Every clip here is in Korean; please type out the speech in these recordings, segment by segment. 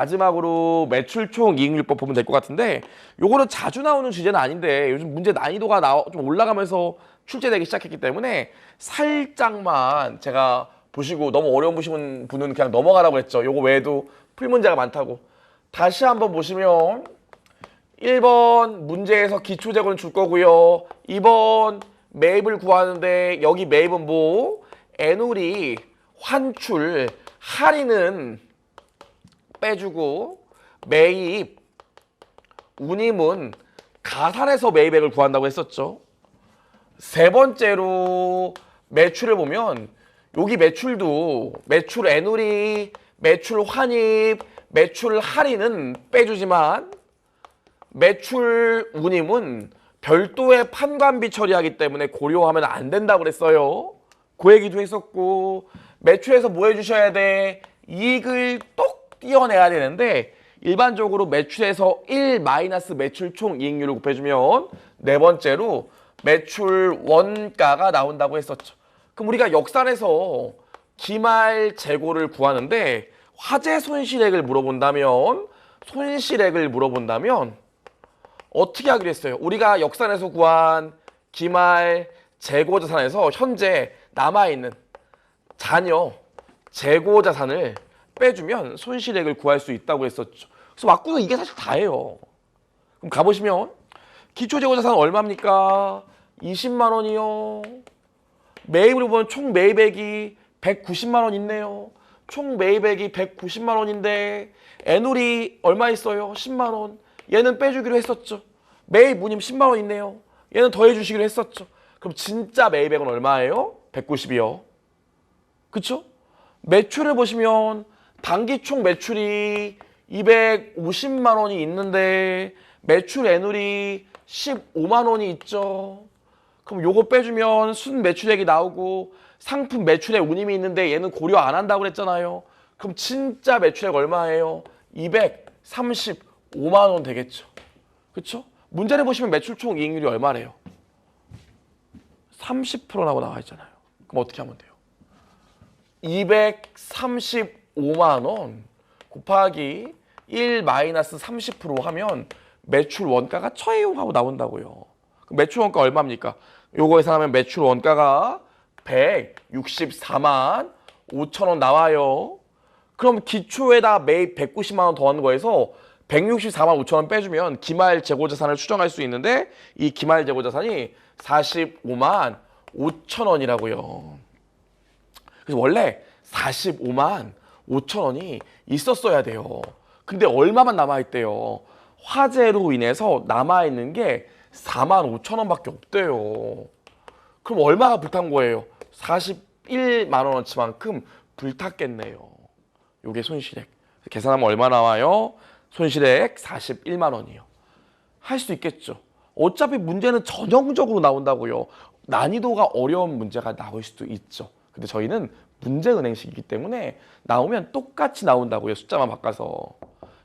마지막으로 매출 총 이익률법 보면 될 것 같은데 요거는 자주 나오는 주제는 아닌데 요즘 문제 난이도가 나, 좀 올라가면서 출제되기 시작했기 때문에 살짝만 제가 보시고 너무 어려운 보시는 분은 그냥 넘어가라고 했죠. 요거 외에도 풀 문제가 많다고. 다시 한번 보시면 1번 문제에서 기초 재고는 줄 거고요. 2번 매입을 구하는데 여기 매입은 뭐? 애놀이, 환출, 할인은 빼주고 매입, 운임은 가산해서 매입액을 구한다고 했었죠. 세 번째로 매출을 보면 여기 매출도 매출 애놀이, 매출 환입, 매출 할인은 빼주지만 매출 운임은 별도의 판관비 처리하기 때문에 고려하면 안 된다고 그랬어요. 그 얘기도 했었고 매출에서 뭐 해주셔야 돼? 이익을 똑 띄어내야 되는데 일반적으로 매출에서 1 마이너스 매출 총 이익률을 곱해주면 네 번째로 매출 원가가 나온다고 했었죠. 그럼 우리가 역산해서 기말 재고를 구하는데 화재 손실액을 물어본다면 손실액을 물어본다면 어떻게 하기로 했어요? 우리가 역산에서 구한 기말 재고 자산에서 현재 남아있는 잔여 재고 자산을 빼주면 손실액을 구할 수 있다고 했었죠. 그래서 맞고는 이게 사실 다예요. 그럼 가보시면 기초 재고 자산 얼마입니까? 20만 원이요. 매입을 보면 총 매입액이 190만 원 있네요. 총 매입액이 190만 원인데 애놀이 얼마 있어요? 10만 원. 얘는 빼주기로 했었죠. 매입 무님 10만 원 있네요. 얘는 더해 주시기로 했었죠. 그럼 진짜 매입액은 얼마예요? 190이요. 그쵸? 매출을 보시면 단기 총 매출이 250만 원이 있는데 매출 애놀이 15만 원이 있죠. 그럼 요거 빼주면 순 매출액이 나오고 상품 매출액 운임이 있는데 얘는 고려 안 한다고 그랬잖아요. 그럼 진짜 매출액 얼마예요? 235만 원 되겠죠. 그렇죠? 문제를 보시면 매출 총 이익률이 얼마래요? 30%라고 나와 있잖아요. 그럼 어떻게 하면 돼요? 235 만원 곱하기 1 마이너스 30% 하면 매출 원가가 처해용 하고 나온다고요. 매출 원가 얼마입니까? 요거 계산하면 매출 원가가 164만 5천 원 나와요. 그럼 기초에다 매입 190만 원 더하는 거에서 164만 5천 원 빼주면 기말 재고 자산을 추정할 수 있는데 이 기말 재고 자산이 45만 5천 원이라고요. 그래서 원래 45만 5천 원이 있었어야 돼요. 근데 얼마만 남아있대요. 화재로 인해서 남아있는 게 4만 5천 원밖에 없대요. 그럼 얼마가 불탄 거예요? 41만 원어치만큼 불탔겠네요. 요게 손실액. 계산하면 얼마 나와요? 손실액 41만 원이요. 할 수 있겠죠. 어차피 문제는 전형적으로 나온다고요. 난이도가 어려운 문제가 나올 수도 있죠. 근데 저희는 문제 은행식이기 때문에 나오면 똑같이 나온다고요. 숫자만 바꿔서.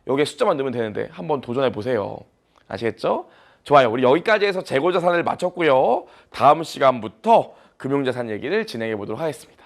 여기에 숫자만 넣으면 되는데 한번 도전해 보세요. 아시겠죠? 좋아요. 우리 여기까지 해서 재고자산을 마쳤고요. 다음 시간부터 금융자산 얘기를 진행해 보도록 하겠습니다.